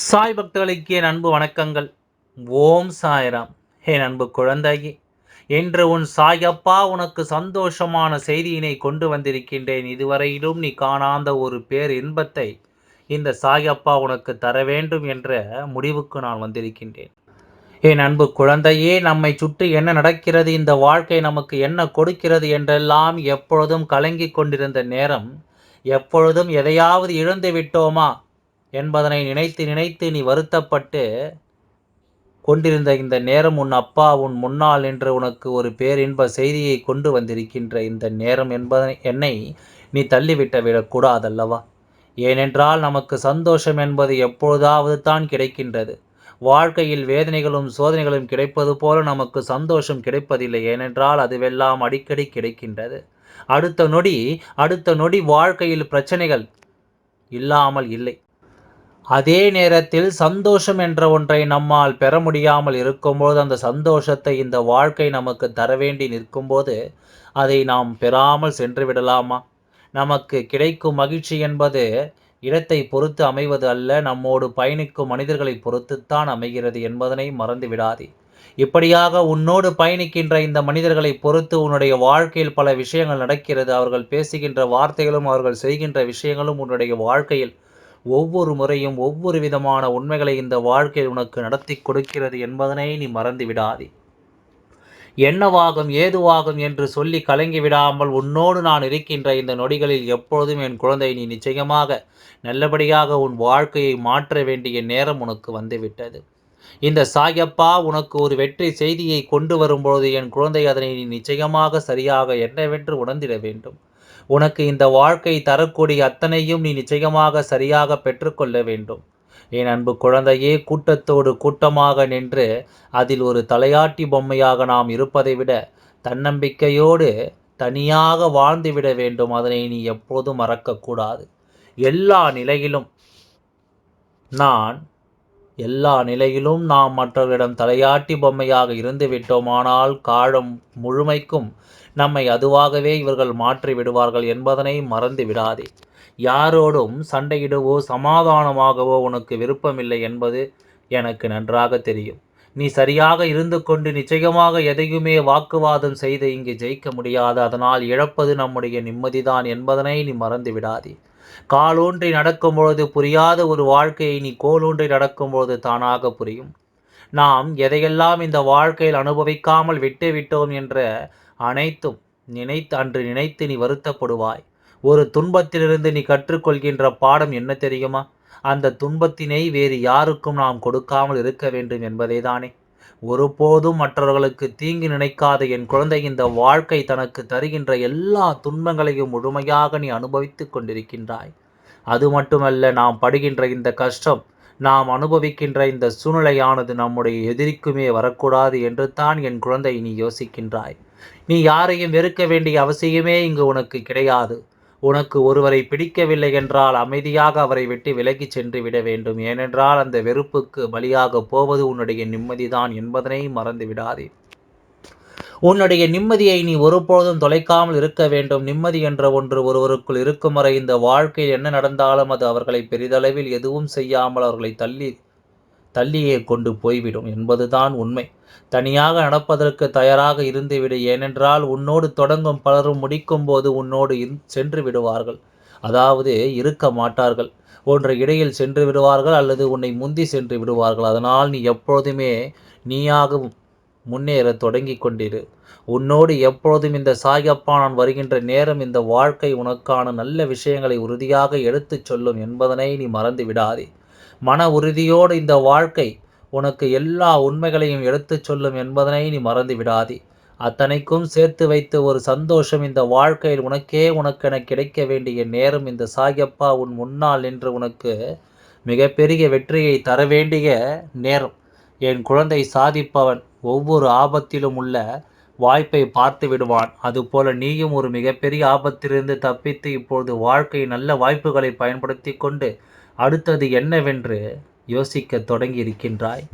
சாய் பக்தர்களுக்கு என் அன்பு வணக்கங்கள். ஓம் சாய்ராம். என் அன்பு குழந்தையே என்று உன் சாயப்பா உனக்கு சந்தோஷமான செய்தியினை கொண்டு வந்திருக்கின்றேன். இதுவரையிலும் நீ காணாத ஒரு பேர் இன்பத்தை இந்த சாயப்பா உனக்கு தர வேண்டும் என்ற முடிவுக்கு நான் வந்திருக்கின்றேன். என் அன்பு குழந்தையே நம்மை சுற்றி என்ன நடக்கிறது இந்த வாழ்க்கை நமக்கு என்ன கொடுக்கிறது என்றெல்லாம் எப்பொழுதும் கலங்கிக் கொண்டிருந்த நேரம் எப்பொழுதும் எதையாவது இழந்து விட்டோமா? என்பதனை நினைத்து நினைத்து நீ வருத்தப்பட்டு கொண்டிருந்த இந்த நேரம் உன் அப்பா உன் முன்னால் நின்று உனக்கு ஒரு பேரின்ப செய்தியை கொண்டு வந்திருக்கின்ற இந்த நேரம் என்பதை என்னை நீ தள்ளிவிட்ட விடக்கூடாதல்லவா? ஏனென்றால் நமக்கு சந்தோஷம் என்பது எப்பொழுதாவது தான் கிடைக்கின்றது. வாழ்க்கையில் வேதனைகளும் சோதனைகளும் கிடைப்பது போல நமக்கு சந்தோஷம் கிடைப்பதில்லை. ஏனென்றால் அதுவெல்லாம் அடிக்கடி கிடைக்கின்றது. அடுத்த நொடி அடுத்த நொடி வாழ்க்கையில் பிரச்சனைகள் இல்லாமல் இல்லை. அதே நேரத்தில் சந்தோஷம் என்ற ஒன்றை நம்மால் பெற முடியாமல் இருக்கும்போது அந்த சந்தோஷத்தை இந்த வாழ்க்கை நமக்கு தர வேண்டி நிற்கும்போது அதை நாம் பெறாமல் சென்று விடலாமா? நமக்கு கிடைக்கும் மகிழ்ச்சி என்பது இடத்தை பொறுத்து அமைவது அல்ல நம்மோடு பயணிக்கும் மனிதர்களை பொறுத்துத்தான் அமைகிறது என்பதனை மறந்து விடாதே. இப்படியாக உன்னோடு பயணிக்கின்ற இந்த மனிதர்களை பொறுத்து உன்னுடைய வாழ்க்கையில் பல விஷயங்கள் நடக்கிறது. அவர்கள் பேசுகின்ற வார்த்தைகளும் அவர்கள் செய்கின்ற விஷயங்களும் உன்னுடைய வாழ்க்கையில் ஒவ்வொரு முறையும் ஒவ்வொரு விதமான உண்மைகளை இந்த வாழ்க்கையில் உனக்கு நடத்தி கொடுக்கிறது என்பதனை நீ மறந்து விடாதே. என்னவாகும் ஏதுவாகும் என்று சொல்லி கலங்கி விடாமல் உன்னோடு நான் இருக்கின்ற இந்த நொடிகளில் எப்பொழுதும் என் குழந்தை நீ நிச்சயமாக நல்லபடியாக உன் வாழ்க்கையை மாற்ற வேண்டிய நேரம் உனக்கு வந்துவிட்டது. இந்த சாயப்பா உனக்கு ஒரு வெற்றி செய்தியை கொண்டு வரும்பொழுது என் குழந்தை அதனை நீ நிச்சயமாக சரியாக என்னவென்று உணர்ந்திட வேண்டும். உனக்கு இந்த வாழ்க்கை தரக்கூடிய அத்தனையும் நீ நிச்சயமாக சரியாக பெற்றுக்கொள்ள வேண்டும். என் அன்பு குழந்தையே கூட்டத்தோடு கூட்டமாக நின்று அதில் ஒரு தலையாட்டி பொம்மையாக நாம் இருப்பதை விட தன்னம்பிக்கையோடு தனியாக வாழ்ந்துவிட வேண்டும். அதனை நீ எப்போதும் மறக்கக்கூடாது. எல்லா நிலையிலும் நான் எல்லா நிலையிலும் நாம் மற்றவர்களிடம் தலையாட்டி பொம்மையாக இருந்து விட்டோமானால் காலம் முழுமைக்கும் நம்மை அதுவாகவே இவர்கள் மாற்றி விடுவார்கள் என்பதனை மறந்து விடாதே. யாரோடும் சண்டையிடவோ சமாதானமாகவோ உனக்கு விருப்பமில்லை என்பது எனக்கு நன்றாக தெரியும். நீ சரியாக இருந்து கொண்டு நிச்சயமாக எதையுமே வாக்குவாதம் செய்து இங்கு ஜெயிக்க முடியாது. அதனால் இழப்பது நம்முடைய நிம்மதிதான் என்பதனை நீ மறந்து விடாதே. காலூன்றி நடக்கும் பொழுது புரியாத ஒரு வாழ்க்கையை நீ கோலூன்றி நடக்கும் பொழுது தானாக புரியும். நாம் எதையெல்லாம் இந்த வாழ்க்கையில் அனுபவிக்காமல் விட்டு விட்டோம் என்ற அனைத்தும் நினைத்து அன்று நினைத்து நீ வருத்தப்படுவாய். ஒரு துன்பத்திலிருந்து நீ கற்றுக்கொள்கின்ற பாடம் என்ன தெரியுமா? அந்த துன்பத்தினை வேறு யாருக்கும் நாம் கொடுக்காமல் இருக்க வேண்டும் என்பதே தானே ஒருபோதும் மற்றவர்களுக்கு தீங்கு நினைக்காத என் குழந்தை இந்த வாழ்க்கை தனக்கு தருகின்ற எல்லா துன்பங்களையும் முழுமையாக நீ அனுபவித்துக் கொண்டிருக்கின்றாய். அது மட்டுமல்ல நாம் படுகின்ற இந்த கஷ்டம் நாம் அனுபவிக்கின்ற இந்த சூழ்நிலையானது நம்முடைய எதிரிக்குமே வரக்கூடாது என்று தான் என் குழந்தை நீ யோசிக்கின்றாய். நீ யாரையும் வெறுக்க வேண்டிய அவசியமே இங்கு உனக்கு கிடையாது. உனக்கு ஒருவரை பிடிக்கவில்லை என்றால் அமைதியாக அவரை விட்டு விலகிச் சென்று விட வேண்டும். ஏனென்றால் அந்த வெறுப்புக்கு பலியாக போவது உன்னுடைய நிம்மதிதான் என்பதனை மறந்து விடாதே உன்னுடைய நிம்மதியை நீ ஒருபொழுதும் தொலைக்காமல் இருக்க வேண்டும். நிம்மதி என்ற ஒன்று ஒருவருக்குள் இருக்கும் வரை இந்த வாழ்க்கையில் என்ன நடந்தாலும் அது அவர்களை பெரிதளவில் எதுவும் செய்யாமல் அவர்களை தள்ளி தள்ளியே கொண்டு போய்விடும் என்பதுதான் உண்மை. தனியாக நடப்பதற்கு தயாராக இருந்துவிடு. ஏனென்றால் உன்னோடு தொடங்கும் பலரும் முடிக்கும் போது உன்னோடு சென்று விடுவார்கள். அதாவது இருக்க மாட்டார்கள். ஒன்று இடையில் சென்று விடுவார்கள் அல்லது உன்னை முந்தி சென்று விடுவார்கள். அதனால் நீ எப்பொழுதுமே நீயாகவும் முன்னேற தொடங்கி கொண்டிரு. உன்னோடு எப்பொழுதும் இந்த சாயப்பா நான் வருகின்ற நேரம் இந்த வாழ்க்கை உனக்கான நல்ல விஷயங்களை உறுதியாக எடுத்துச் சொல்லும் என்பதனை நீ மறந்து விடாதே. மன உறுதியோடு இந்த வாழ்க்கை உனக்கு எல்லா உண்மைகளையும் எடுத்துச் சொல்லும் என்பதனை நீ மறந்து விடாதே. அத்தனைக்கும் சேர்த்து வைத்து ஒரு சந்தோஷம் இந்த வாழ்க்கையில் உனக்கே உனக்கென கிடைக்க வேண்டிய நேரம் இந்த சாயப்பா உன் முன்னால் நின்று உனக்கு மிகப்பெரிய வெற்றியை தர வேண்டிய நேரம். என் குழந்தை சாதிப்பவன் ஒவ்வொரு ஆபத்திலும் உள்ள வாய்ப்பை பார்த்து விடுவான். அதுபோல நீயும் ஒரு மிகப்பெரிய ஆபத்திலிருந்து தப்பித்து இப்பொழுது வாழ்க்கை நல்ல வாய்ப்புகளை பயன்படுத்தி கொண்டு அடுத்தது என்னவென்று யோசிக்க தொடங்கி இருக்கின்றாய்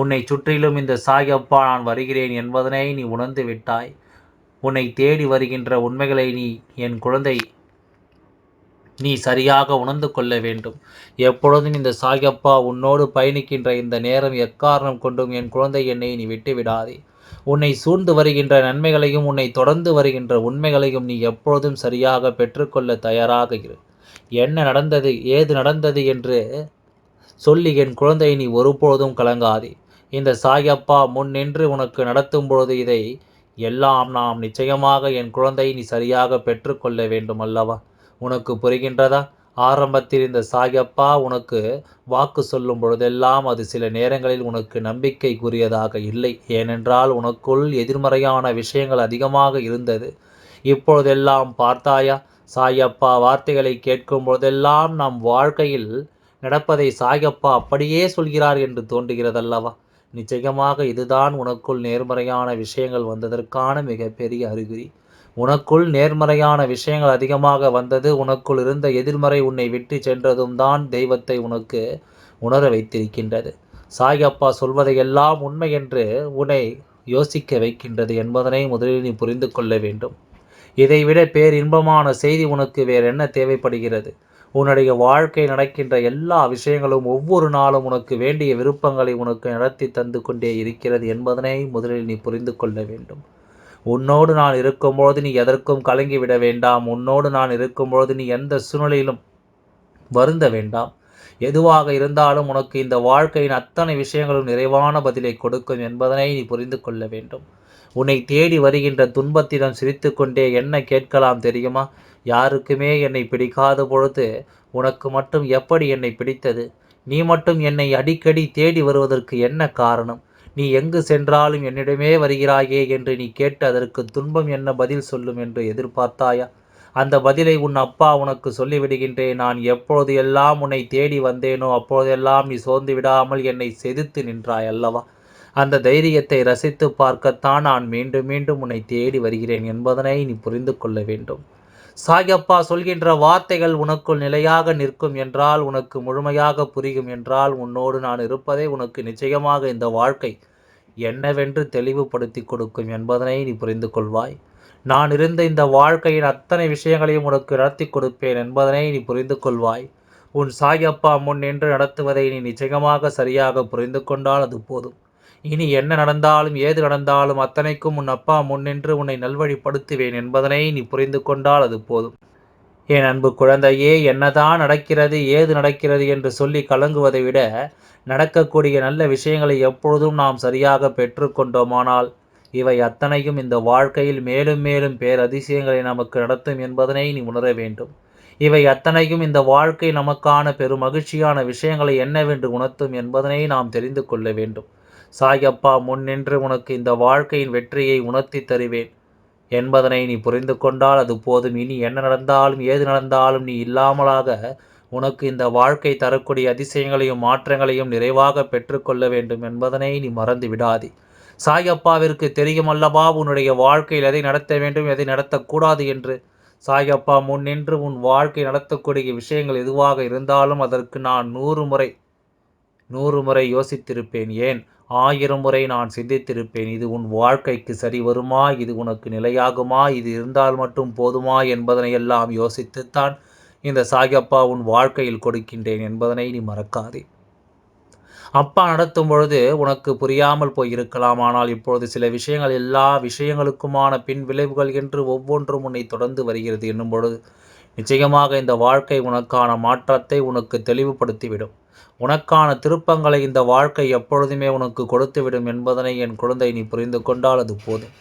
உன்னை சுற்றிலும் இந்த சாயப்பா நான் வருகிறேன் என்பதனை நீ உணர்ந்து விட்டாய். உன்னை தேடி வருகின்ற உண்மைகளை நீ என் குழந்தை நீ சரியாக உணர்ந்து கொள்ள வேண்டும். எப்பொழுதும் இந்த சாயப்பா உன்னோடு பயணிக்கின்ற இந்த நேரம் எக்காரணம் கொண்டும் என் குழந்தை என்னை நீ விட்டு விடாதே. உன்னை சூழ்ந்து வருகின்ற நன்மைகளையும் உன்னை தொடர்ந்து வருகின்ற உண்மைகளையும் நீ எப்பொழுதும் சரியாக பெற்றுக்கொள்ள தயாராக இரு. என்ன நடந்தது ஏது நடந்தது என்று சொல்லி என் குழந்தையை நீ ஒருபொழுதும் கலங்காதே. இந்த சாயப்பா முன் நின்று உனக்கு நடத்தும் பொழுது இதை எல்லாம் நாம் நிச்சயமாக என் குழந்தை நீ சரியாக பெற்றுக்கொள்ள வேண்டும் அல்லவா? உனக்கு புரிகின்றதா? ஆரம்பத்தில் இந்த சாயப்பா உனக்கு வாக்கு சொல்லும் பொழுதெல்லாம் அது சில நேரங்களில் உனக்கு நம்பிக்கைக்குரியதாக இல்லை. ஏனென்றால் உனக்குள் எதிர்மறையான விஷயங்கள் அதிகமாக இருந்தது. இப்பொழுதெல்லாம் பார்த்தாயா? சாயப்பா வார்த்தைகளை கேட்கும் பொழுதெல்லாம் நம் வாழ்க்கையில் நடப்பதை சாயப்பா அப்படியே சொல்கிறார் என்று தோன்றுகிறதல்லவா? நிச்சயமாக இதுதான் உனக்குள் நேர்மறையான விஷயங்கள் வந்ததற்கான மிகப்பெரிய அறிகுறி. உனக்குள் நேர்மறையான விஷயங்கள் அதிகமாக வந்தது உனக்குள் இருந்த எதிர்மறை உன்னை விட்டு சென்றதும் தான் தெய்வத்தை உனக்கு உணர வைத்திருக்கின்றது. சாயப்பா சொல்வதையெல்லாம் உண்மை என்று உன்னை யோசிக்க வைக்கின்றது என்பதனை முதலில் நீ புரிந்து கொள்ள வேண்டும். இதைவிட பேரின்பமான செய்தி உனக்கு வேறு என்ன தேவைப்படுகிறது? உன்னுடைய வாழ்க்கை நடக்கின்ற எல்லா விஷயங்களும் ஒவ்வொரு நாளும் உனக்கு வேண்டிய விருப்பங்களை உனக்கு நடத்தி தந்து கொண்டே இருக்கிறது என்பதனை முதலில் நீ புரிந்து கொள்ள வேண்டும். உன்னோடு நான் இருக்கும்போது நீ எதற்கும் கலங்கிவிட வேண்டாம். உன்னோடு நான் இருக்கும்பொழுது நீ எந்த சூழ்நிலையிலும் வருந்த வேண்டாம். எதுவாக இருந்தாலும் உனக்கு இந்த வாழ்க்கையின் அத்தனை விஷயங்களும் நிறைவான பதிலை கொடுக்கும் என்பதனை நீ புரிந்து கொள்ள வேண்டும். உன்னை தேடி வருகின்ற துன்பத்திடம் சிரித்து கொண்டே என்ன கேட்கலாம் தெரியுமா? யாருக்குமே என்னை பிடிக்காத பொழுது உனக்கு மட்டும் எப்படி என்னை பிடித்தது? நீ மட்டும் என்னை அடிக்கடி தேடி வருவதற்கு என்ன காரணம்? நீ எங்கு சென்றாலும் என்னிடமே வருகிறாயே என்று நீ கேட்டு அதற்கு துன்பம் என்ன பதில் சொல்லும் என்று எதிர்பார்த்தாயா? அந்த பதிலை உன் அப்பா உனக்கு சொல்லிவிடுகின்றேன் நான் எப்பொழுது எல்லாம் உன்னை தேடி வந்தேனோ அப்பொழுதெல்லாம் நீ சோர்ந்து விடாமல் என்னை செதுத்து நின்றாய் அல்லவா? அந்த தைரியத்தை ரசித்து பார்க்கத்தான் நான் மீண்டும் மீண்டும் உன்னை தேடி வருகிறேன் என்பதனை நீ புரிந்து கொள்ள வேண்டும். சாயப்பா சொல்கின்ற வார்த்தைகள் உனக்குள் நிலையாக நிற்கும் என்றால் உனக்கு முழுமையாக புரியும் என்றால் உன்னோடு நான் இருப்பதை உனக்கு நிச்சயமாக இந்த வாழ்க்கை என்னவென்று தெளிவுபடுத்தி கொடுக்கும் என்பதனை நீ புரிந்து கொள்வாய். நான் இருந்த இந்த வாழ்க்கையின் அத்தனை விஷயங்களையும் உனக்கு நடத்தி கொடுப்பேன் என்பதனை நீ புரிந்து கொள்வாய். உன் சாயப்பா முன் நின்று நடத்துவதை நீ நிச்சயமாக சரியாக புரிந்து கொண்டால் அது போதும். இனி என்ன நடந்தாலும் ஏது நடந்தாலும் அத்தனைக்கும் உன் அப்பா முன்னின்று உன்னை நல்வழிப்படுத்துவேன் என்பதனை நீ புரிந்து கொண்டால் அது போதும். என் அன்பு குழந்தையே என்னதான் நடக்கிறது ஏது நடக்கிறது என்று சொல்லி கலங்குவதை விட நடக்கக்கூடிய நல்ல விஷயங்களை எப்பொழுதும் நாம் சரியாக பெற்றுக்கொண்டோமானால் இவை அத்தனையும் இந்த வாழ்க்கையில் மேலும் மேலும் பேரதிசயங்களை நமக்கு நடத்தும் என்பதனை நீ உணர வேண்டும். இவை அத்தனையும் இந்த வாழ்க்கை நமக்கான பெரும் மகிழ்ச்சியான விஷயங்களை என்னவென்று உணர்த்தும் என்பதனை நாம் தெரிந்து கொள்ள வேண்டும். சாயப்பா முன்னின்று உனக்கு இந்த வாழ்க்கையின் வெற்றியை உணர்த்தி தருவேன். என்பதனை நீ புரிந்து கொண்டால் அது போதும். இனி என்ன நடந்தாலும் ஏது நடந்தாலும் நீ இல்லாமலாக உனக்கு இந்த வாழ்க்கை தரக்கூடிய அதிசயங்களையும் மாற்றங்களையும் நிறைவாக பெற்றுக்கொள்ள வேண்டும் என்பதனை நீ மறந்து விடாதே. சாயப்பாவிற்கு தெரியும் அல்லவா உன்னுடைய வாழ்க்கையில் எதை நடத்த வேண்டும் எதை நடத்தக்கூடாது என்று? சாயப்பா முன்னின்று உன் வாழ்க்கை நடத்தக்கூடிய விஷயங்கள் எதுவாக இருந்தாலும் அதற்கு நான் நூறு முறை நூறு முறை யோசித்திருப்பேன் ஏன்? ஆயிரம் முறை நான் சிந்தித்திருப்பேன். இது உன் வாழ்க்கைக்கு சரி வருமா? இது உனக்கு நிலையாகுமா? இது இருந்தால் மட்டும் போதுமா? என்பதனை எல்லாம் யோசித்துத்தான் இந்த சாயப்பா உன் வாழ்க்கையில் கொடுக்கின்றேன் என்பதனை நீ மறக்காதே. அப்பா நடத்தும் பொழுது உனக்கு புரியாமல் போய் இருக்கலாம் ஆனால் இப்பொழுது சில விஷயங்கள் எல்லா விஷயங்களுக்குமான பின் விளைவுகள் என்று ஒவ்வொன்றும் உன்னை தொடர்ந்து வருகிறது என்னும் பொழுது நிச்சயமாக இந்த வாழ்க்கை உனக்கான மாற்றத்தை உனக்கு தெளிவுபடுத்திவிடும். உனக்கான திருப்பங்களை இந்த வாழ்க்கை எப்பொழுதுமே உனக்கு கொடுத்துவிடும் என்பதனை என் குழந்தை நீ புரிந்து கொண்டால் அது போதும்.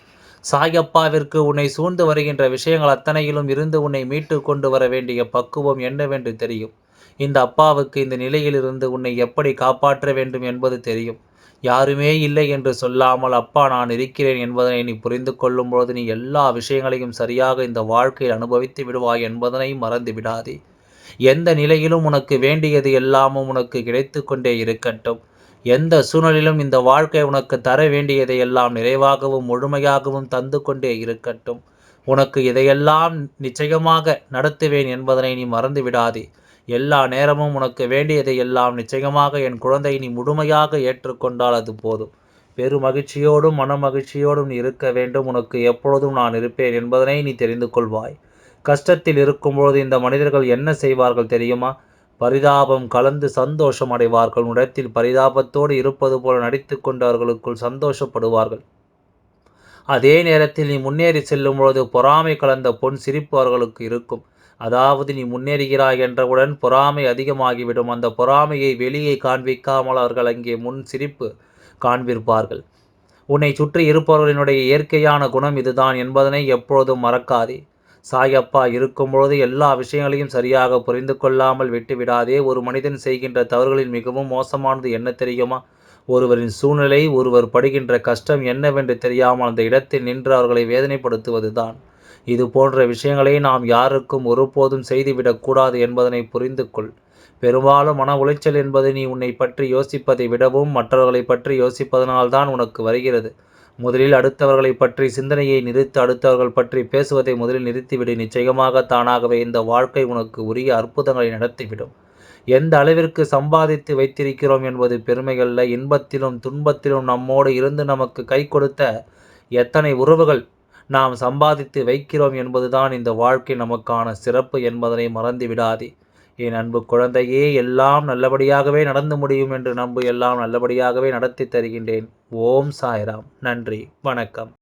சாயப்பாவிற்கு உன்னை சூழ்ந்து வருகின்ற விஷயங்கள் அத்தனையிலும் இருந்து உன்னை மீட்டு கொண்டு வர வேண்டிய பக்குவம் என்னவென்று தெரியும். இந்த அப்பாவுக்கு இந்த நிலையிலிருந்து உன்னை எப்படி காப்பாற்ற வேண்டும் என்பது தெரியும். யாருமே இல்லை என்று சொல்லாமல் அப்பா நான் இருக்கிறேன் என்பதனை நீ புரிந்து கொள்ளும் பொழுது நீ எல்லா விஷயங்களையும் சரியாக இந்த வாழ்க்கையில் அனுபவித்து விடுவாய் என்பதனை மறந்து விடாதே. எந்த நிலையிலும் உனக்கு வேண்டியது எல்லாமும் உனக்கு கிடைத்து கொண்டே இருக்கட்டும். எந்த சூழ்நிலையிலும் இந்த வாழ்க்கை உனக்கு தர வேண்டியதை எல்லாம் நிறைவாகவும் முழுமையாகவும் தந்து கொண்டே இருக்கட்டும். உனக்கு இதையெல்லாம் நிச்சயமாக நடத்துவேன் என்பதனை நீ மறந்து விடாதே எல்லா நேரமும் உனக்கு வேண்டியதை எல்லாம் நிச்சயமாக என் குழந்தை நீ முழுமையாக ஏற்றுக்கொண்டால் அது போதும். பெரு மகிழ்ச்சியோடும் மன மகிழ்ச்சியோடும் நீ இருக்க வேண்டும். உனக்கு எப்பொழுதும் நான் இருப்பேன் என்பதனை நீ தெரிந்து கொள்வாய். கஷ்டத்தில் இருக்கும்பொழுது இந்த மனிதர்கள் என்ன செய்வார்கள் தெரியுமா? பரிதாபம் கலந்து சந்தோஷம் அடைவார்கள். உடத்தில் பரிதாபத்தோடு இருப்பது போல நடித்து கொண்டவர்களுக்குள் சந்தோஷப்படுவார்கள். அதே நேரத்தில் நீ முன்னேறி செல்லும் பொழுது பொறாமை கலந்த பொன் சிரிப்பு அவர்களுக்கு இருக்கும். அதாவது நீ முன்னேறுகிறாய் என்றவுடன் பொறாமை அதிகமாகிவிடும். அந்த பொறாமையை வெளியே காண்பிக்காமல் அவர்கள் அங்கே முன் சிரிப்பு காண்பிருப்பார்கள் உன்னை சுற்றி இருப்பவர்களினுடைய இயற்கையான குணம் இதுதான் என்பதனை எப்பொழுதும் மறக்காதே. சாயப்பா இருக்கும்பொழுது எல்லா விஷயங்களையும் சரியாக புரிந்து கொள்ளாமல் விட்டுவிடாதே. ஒரு மனிதன் செய்கின்ற தவறுகளில் மிகவும் மோசமானது என்ன தெரியுமா? ஒருவரின் சூழ்நிலை ஒருவர் படுகின்ற கஷ்டம் என்னவென்று தெரியாமல் அந்த இடத்தில் நின்று அவர்களை வேதனைப்படுத்துவதுதான். இது போன்ற விஷயங்களை நாம் யாருக்கும் ஒருபோதும் செய்துவிடக்கூடாது என்பதனை புரிந்து கொள். பெரும்பாலும் மன உளைச்சல் என்பது நீ உன்னை பற்றி யோசிப்பதை விடவும் மற்றவர்களை பற்றி யோசிப்பதனால்தான் உனக்கு வருகிறது. முதலில் அடுத்தவர்களை பற்றி சிந்தனையை நிறுத்தி அடுத்தவர்கள் பற்றி பேசுவதை முதலில் நிறுத்திவிடு. நிச்சயமாக தானாகவே இந்த வாழ்க்கை உனக்கு உரிய அற்புதங்களை நடத்திவிடும். எந்த அளவிற்கு சம்பாதித்து வைத்திருக்கிறோம் என்பது பெருமைகளில் இன்பத்திலும் துன்பத்திலும் நம்மோடு இருந்து நமக்கு கை கொடுத்த எத்தனை உறவுகள் நாம் சம்பாதித்து வைக்கிறோம் என்பதுதான் இந்த வாழ்க்கை நமக்கான சிறப்பு என்பதனை மறந்து விடாதே என் அன்பு குழந்தையே எல்லாம் நல்லபடியாகவே நடந்து முடியும் என்று நம்பு எல்லாம் நல்லபடியாகவே நடத்தி தருகின்றேன். ஓம் சாய்ராம். நன்றி. வணக்கம்.